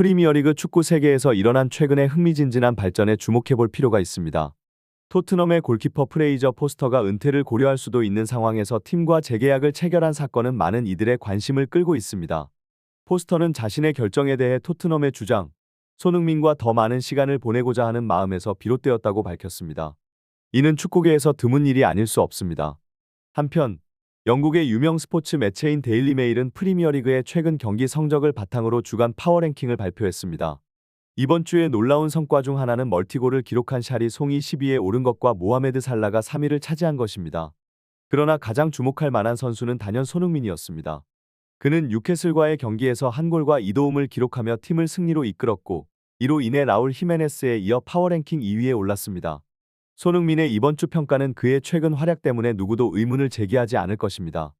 프리미어리그 축구 세계에서 일어난 최근의 흥미진진한 발전에 주목해 볼 필요가 있습니다. 토트넘의 골키퍼 프레이저 포스터가 은퇴를 고려할 수도 있는 상황에서 팀과 재계약을 체결한 사건은 많은 이들의 관심을 끌고 있습니다. 포스터는 자신의 결정에 대해 토트넘의 주장, 손흥민과 더 많은 시간을 보내고자 하는 마음에서 비롯되었다고 밝혔습니다. 이는 축구계에서 드문 일이 아닐 수 없습니다. 한편 영국의 유명 스포츠 매체인 데일리 메일은 프리미어리그의 최근 경기 성적을 바탕으로 주간 파워랭킹을 발표했습니다. 이번 주에 놀라운 성과 중 하나는 멀티골을 기록한 샤리 송이 10위에 오른 것과 모하메드 살라가 3위를 차지한 것입니다. 그러나 가장 주목할 만한 선수는 단연 손흥민이었습니다. 그는 뉴캐슬과의 경기에서 한 골과 2도움을 기록하며 팀을 승리로 이끌었고 이로 인해 라울 히메네스에 이어 파워랭킹 2위에 올랐습니다. 손흥민의 이번 주 평가는 그의 최근 활약 때문에 누구도 의문을 제기하지 않을 것입니다.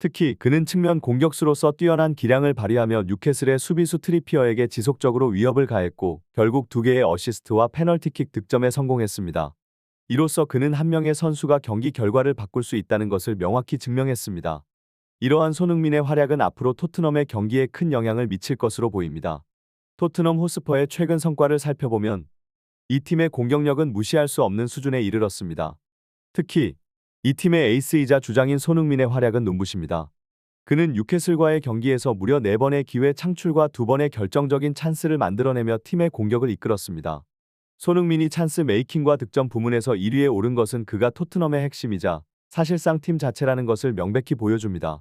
특히 그는 측면 공격수로서 뛰어난 기량을 발휘하며 뉴캐슬의 수비수 트리피어에게 지속적으로 위협을 가했고 결국 두 개의 어시스트와 페널티킥 득점에 성공했습니다. 이로써 그는 한 명의 선수가 경기 결과를 바꿀 수 있다는 것을 명확히 증명했습니다. 이러한 손흥민의 활약은 앞으로 토트넘의 경기에 큰 영향을 미칠 것으로 보입니다. 토트넘 호스퍼의 최근 성과를 살펴보면 이 팀의 공격력은 무시할 수 없는 수준에 이르렀습니다. 특히 이 팀의 에이스이자 주장인 손흥민의 활약은 눈부십니다. 그는 뉴캐슬과의 경기에서 무려 4번의 기회 창출과 2번의 결정적인 찬스를 만들어내며 팀의 공격을 이끌었습니다. 손흥민이 찬스 메이킹과 득점 부문에서 1위에 오른 것은 그가 토트넘의 핵심이자 사실상 팀 자체라는 것을 명백히 보여줍니다.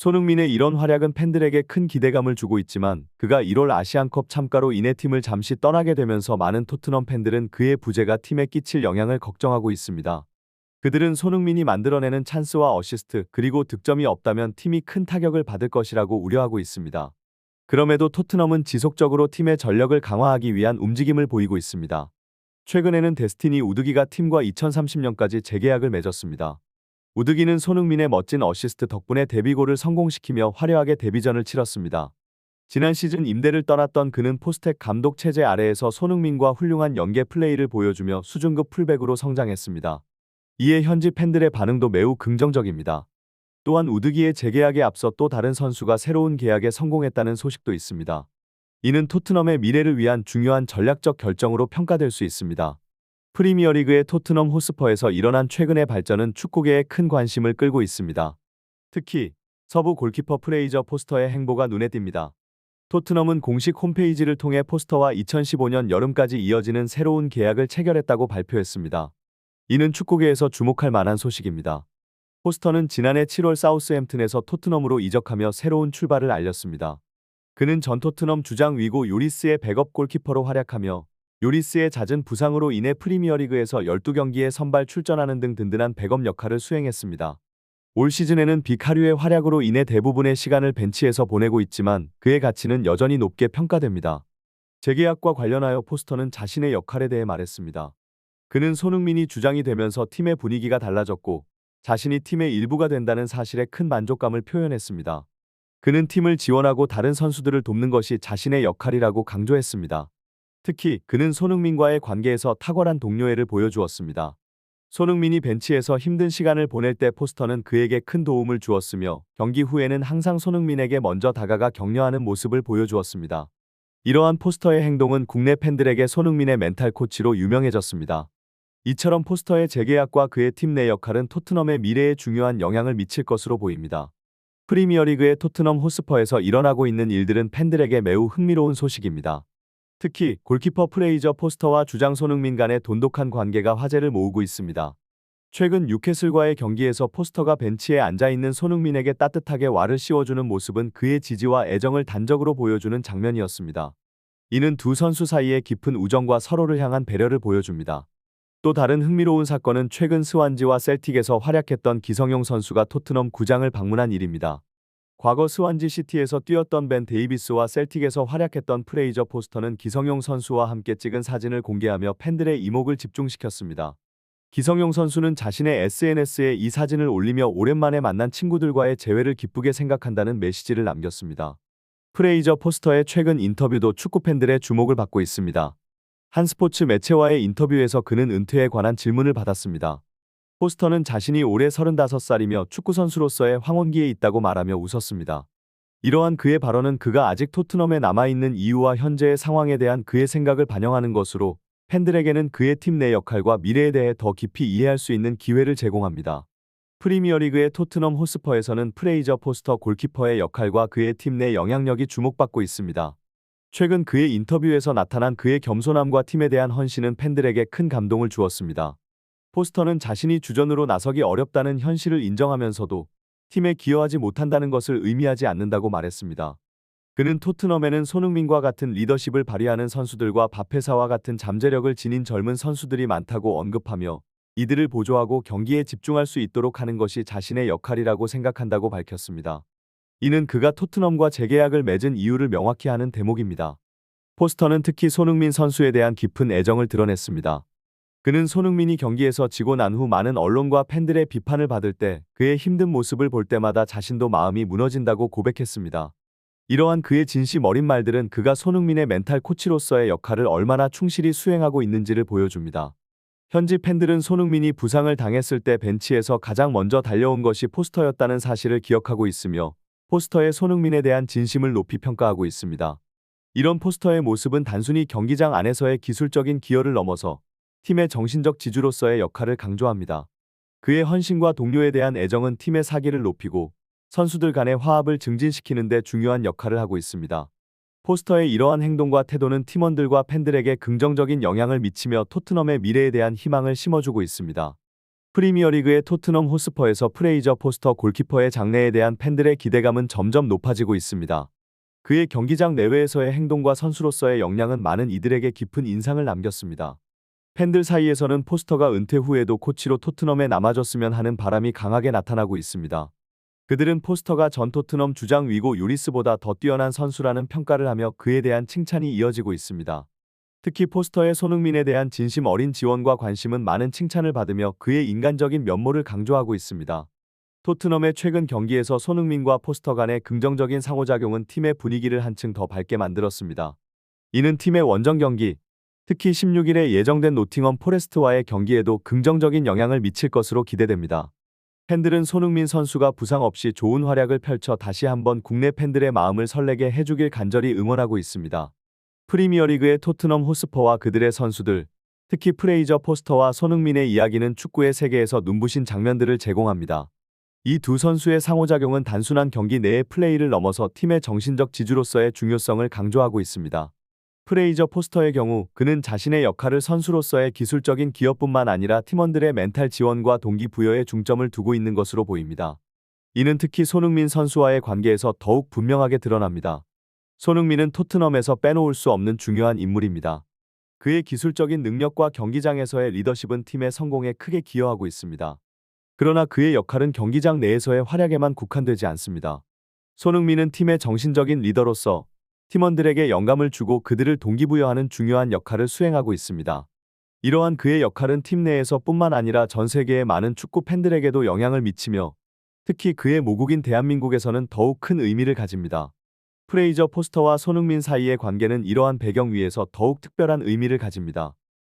손흥민의 이런 활약은 팬들에게 큰 기대감을 주고 있지만 그가 1월 아시안컵 참가로 인해 팀을 잠시 떠나게 되면서 많은 토트넘 팬들은 그의 부재가 팀에 끼칠 영향을 걱정하고 있습니다. 그들은 손흥민이 만들어내는 찬스와 어시스트 그리고 득점이 없다면 팀이 큰 타격을 받을 것이라고 우려하고 있습니다. 그럼에도 토트넘은 지속적으로 팀의 전력을 강화하기 위한 움직임을 보이고 있습니다. 최근에는 데스티니 우드기가 팀과 2030년까지 재계약을 맺었습니다. 우드기는 손흥민의 멋진 어시스트 덕분에 데뷔골을 성공시키며 화려하게 데뷔전을 치렀습니다. 지난 시즌 임대를 떠났던 그는 포스텍 감독 체제 아래에서 손흥민과 훌륭한 연계 플레이를 보여주며 수준급 풀백으로 성장했습니다. 이에 현지 팬들의 반응도 매우 긍정적입니다. 또한 우드기의 재계약에 앞서 또 다른 선수가 새로운 계약에 성공했다는 소식도 있습니다. 이는 토트넘의 미래를 위한 중요한 전략적 결정으로 평가될 수 있습니다. 프리미어리그의 토트넘 호스퍼에서 일어난 최근의 발전은 축구계에 큰 관심을 끌고 있습니다. 특히 서부 골키퍼 프레이저 포스터의 행보가 눈에 띕니다. 토트넘은 공식 홈페이지를 통해 포스터와 2015년 여름까지 이어지는 새로운 계약을 체결했다고 발표했습니다. 이는 축구계에서 주목할 만한 소식입니다. 포스터는 지난해 7월 사우스햄튼에서 토트넘으로 이적하며 새로운 출발을 알렸습니다. 그는 전 토트넘 주장 위고 요리스의 백업 골키퍼로 활약하며 요리스의 잦은 부상으로 인해 프리미어리그에서 12경기에 선발 출전하는 등 든든한 백업 역할을 수행했습니다. 올 시즌에는 비카류의 활약으로 인해 대부분의 시간을 벤치에서 보내고 있지만 그의 가치는 여전히 높게 평가됩니다. 재계약과 관련하여 포스터는 자신의 역할에 대해 말했습니다. 그는 손흥민이 주장이 되면서 팀의 분위기가 달라졌고 자신이 팀의 일부가 된다는 사실에 큰 만족감을 표현했습니다. 그는 팀을 지원하고 다른 선수들을 돕는 것이 자신의 역할이라고 강조했습니다. 특히 그는 손흥민과의 관계에서 탁월한 동료애를 보여주었습니다. 손흥민이 벤치에서 힘든 시간을 보낼 때 포스터는 그에게 큰 도움을 주었으며 경기 후에는 항상 손흥민에게 먼저 다가가 격려하는 모습을 보여주었습니다. 이러한 포스터의 행동은 국내 팬들에게 손흥민의 멘탈 코치로 유명해졌습니다. 이처럼 포스터의 재계약과 그의 팀 내 역할은 토트넘의 미래에 중요한 영향을 미칠 것으로 보입니다. 프리미어리그의 토트넘 호스퍼에서 일어나고 있는 일들은 팬들에게 매우 흥미로운 소식입니다. 특히 골키퍼 프레이저 포스터와 주장 손흥민 간의 돈독한 관계가 화제를 모으고 있습니다. 최근 뉴캐슬과의 경기에서 포스터가 벤치에 앉아있는 손흥민에게 따뜻하게 와를 씌워주는 모습은 그의 지지와 애정을 단적으로 보여주는 장면이었습니다. 이는 두 선수 사이의 깊은 우정과 서로를 향한 배려를 보여줍니다. 또 다른 흥미로운 사건은 최근 스완지와 셀틱에서 활약했던 기성용 선수가 토트넘 구장을 방문한 일입니다. 과거 스완지 시티에서 뛰었던 벤 데이비스와 셀틱에서 활약했던 프레이저 포스터는 기성용 선수와 함께 찍은 사진을 공개하며 팬들의 이목을 집중시켰습니다. 기성용 선수는 자신의 SNS에 이 사진을 올리며 오랜만에 만난 친구들과의 재회를 기쁘게 생각한다는 메시지를 남겼습니다. 프레이저 포스터의 최근 인터뷰도 축구 팬들의 주목을 받고 있습니다. 한 스포츠 매체와의 인터뷰에서 그는 은퇴에 관한 질문을 받았습니다. 포스터는 자신이 올해 35살이며 축구선수로서의 황혼기에 있다고 말하며 웃었습니다. 이러한 그의 발언은 그가 아직 토트넘에 남아있는 이유와 현재의 상황에 대한 그의 생각을 반영하는 것으로 팬들에게는 그의 팀 내 역할과 미래에 대해 더 깊이 이해할 수 있는 기회를 제공합니다. 프리미어리그의 토트넘 호스퍼에서는 프레이저 포스터 골키퍼의 역할과 그의 팀 내 영향력이 주목받고 있습니다. 최근 그의 인터뷰에서 나타난 그의 겸손함과 팀에 대한 헌신은 팬들에게 큰 감동을 주었습니다. 포스터는 자신이 주전으로 나서기 어렵다는 현실을 인정하면서도 팀에 기여하지 못한다는 것을 의미하지 않는다고 말했습니다. 그는 토트넘에는 손흥민과 같은 리더십을 발휘하는 선수들과 바페사와 같은 잠재력을 지닌 젊은 선수들이 많다고 언급하며 이들을 보조하고 경기에 집중할 수 있도록 하는 것이 자신의 역할이라고 생각한다고 밝혔습니다. 이는 그가 토트넘과 재계약을 맺은 이유를 명확히 하는 대목입니다. 포스터는 특히 손흥민 선수에 대한 깊은 애정을 드러냈습니다. 그는 손흥민이 경기에서 지고 난 후 많은 언론과 팬들의 비판을 받을 때 그의 힘든 모습을 볼 때마다 자신도 마음이 무너진다고 고백했습니다. 이러한 그의 진심 어린 말들은 그가 손흥민의 멘탈 코치로서의 역할을 얼마나 충실히 수행하고 있는지를 보여줍니다. 현지 팬들은 손흥민이 부상을 당했을 때 벤치에서 가장 먼저 달려온 것이 포스터였다는 사실을 기억하고 있으며 포스터의 손흥민에 대한 진심을 높이 평가하고 있습니다. 이런 포스터의 모습은 단순히 경기장 안에서의 기술적인 기여를 넘어서 팀의 정신적 지주로서의 역할을 강조합니다. 그의 헌신과 동료에 대한 애정은 팀의 사기를 높이고 선수들 간의 화합을 증진시키는 데 중요한 역할을 하고 있습니다. 포스터의 이러한 행동과 태도는 팀원들과 팬들에게 긍정적인 영향을 미치며 토트넘의 미래에 대한 희망을 심어주고 있습니다. 프리미어리그의 토트넘 호스퍼에서 프레이저 포스터 골키퍼의 장래에 대한 팬들의 기대감은 점점 높아지고 있습니다. 그의 경기장 내외에서의 행동과 선수로서의 역량은 많은 이들에게 깊은 인상을 남겼습니다. 팬들 사이에서는 포스터가 은퇴 후에도 코치로 토트넘에 남아줬으면 하는 바람이 강하게 나타나고 있습니다. 그들은 포스터가 전 토트넘 주장 위고 요리스보다 더 뛰어난 선수라는 평가를 하며 그에 대한 칭찬이 이어지고 있습니다. 특히 포스터의 손흥민에 대한 진심 어린 지원과 관심은 많은 칭찬을 받으며 그의 인간적인 면모를 강조하고 있습니다. 토트넘의 최근 경기에서 손흥민과 포스터 간의 긍정적인 상호작용은 팀의 분위기를 한층 더 밝게 만들었습니다. 이는 팀의 원정 경기, 특히 16일에 예정된 노팅엄 포레스트와의 경기에도 긍정적인 영향을 미칠 것으로 기대됩니다. 팬들은 손흥민 선수가 부상 없이 좋은 활약을 펼쳐 다시 한번 국내 팬들의 마음을 설레게 해주길 간절히 응원하고 있습니다. 프리미어리그의 토트넘 호스퍼와 그들의 선수들, 특히 프레이저 포스터와 손흥민의 이야기는 축구의 세계에서 눈부신 장면들을 제공합니다. 이 두 선수의 상호작용은 단순한 경기 내의 플레이를 넘어서 팀의 정신적 지주로서의 중요성을 강조하고 있습니다. 프레이저 포스터의 경우 그는 자신의 역할을 선수로서의 기술적인 기여뿐만 아니라 팀원들의 멘탈 지원과 동기부여에 중점을 두고 있는 것으로 보입니다. 이는 특히 손흥민 선수와의 관계에서 더욱 분명하게 드러납니다. 손흥민은 토트넘에서 빼놓을 수 없는 중요한 인물입니다. 그의 기술적인 능력과 경기장에서의 리더십은 팀의 성공에 크게 기여하고 있습니다. 그러나 그의 역할은 경기장 내에서의 활약에만 국한되지 않습니다. 손흥민은 팀의 정신적인 리더로서 팀원들에게 영감을 주고 그들을 동기부여하는 중요한 역할을 수행하고 있습니다. 이러한 그의 역할은 팀 내에서 뿐만 아니라 전 세계의 많은 축구 팬들에게도 영향을 미치며 특히 그의 모국인 대한민국에서는 더욱 큰 의미를 가집니다. 프레이저 포스터와 손흥민 사이의 관계는 이러한 배경 위에서 더욱 특별한 의미를 가집니다.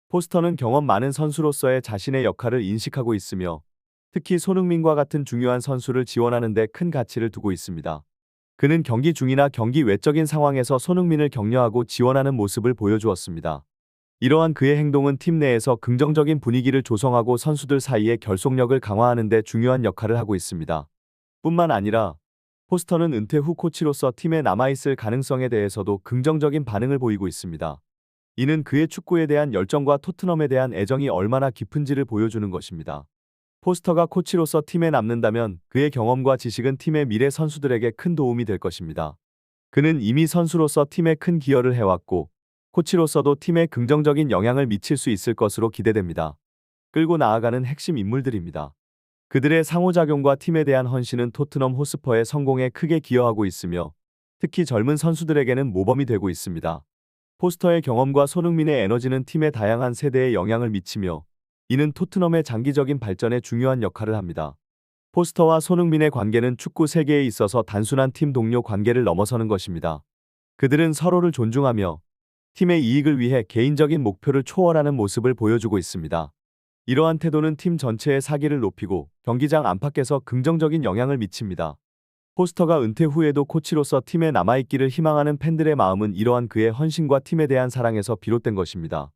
포스터는 경험 많은 선수로서의 자신의 역할을 인식하고 있으며 특히 손흥민과 같은 중요한 선수를 지원하는 데 큰 가치를 두고 있습니다. 그는 경기 중이나 경기 외적인 상황에서 손흥민을 격려하고 지원하는 모습을 보여주었습니다. 이러한 그의 행동은 팀 내에서 긍정적인 분위기를 조성하고 선수들 사이의 결속력을 강화하는 데 중요한 역할을 하고 있습니다. 뿐만 아니라 포스터는 은퇴 후 코치로서 팀에 남아있을 가능성에 대해서도 긍정적인 반응을 보이고 있습니다. 이는 그의 축구에 대한 열정과 토트넘에 대한 애정이 얼마나 깊은지를 보여주는 것입니다. 포스터가 코치로서 팀에 남는다면 그의 경험과 지식은 팀의 미래 선수들에게 큰 도움이 될 것입니다. 그는 이미 선수로서 팀에 큰 기여를 해왔고 코치로서도 팀에 긍정적인 영향을 미칠 수 있을 것으로 기대됩니다. 끌고 나아가는 핵심 인물들입니다. 그들의 상호작용과 팀에 대한 헌신은 토트넘 호스퍼의 성공에 크게 기여하고 있으며 특히 젊은 선수들에게는 모범이 되고 있습니다. 포스터의 경험과 손흥민의 에너지는 팀의 다양한 세대에 영향을 미치며 이는 토트넘의 장기적인 발전에 중요한 역할을 합니다. 포스터와 손흥민의 관계는 축구 세계에 있어서 단순한 팀 동료 관계를 넘어서는 것입니다. 그들은 서로를 존중하며 팀의 이익을 위해 개인적인 목표를 초월하는 모습을 보여주고 있습니다. 이러한 태도는 팀 전체의 사기를 높이고 경기장 안팎에서 긍정적인 영향을 미칩니다. 포스터가 은퇴 후에도 코치로서 팀에 남아있기를 희망하는 팬들의 마음은 이러한 그의 헌신과 팀에 대한 사랑에서 비롯된 것입니다.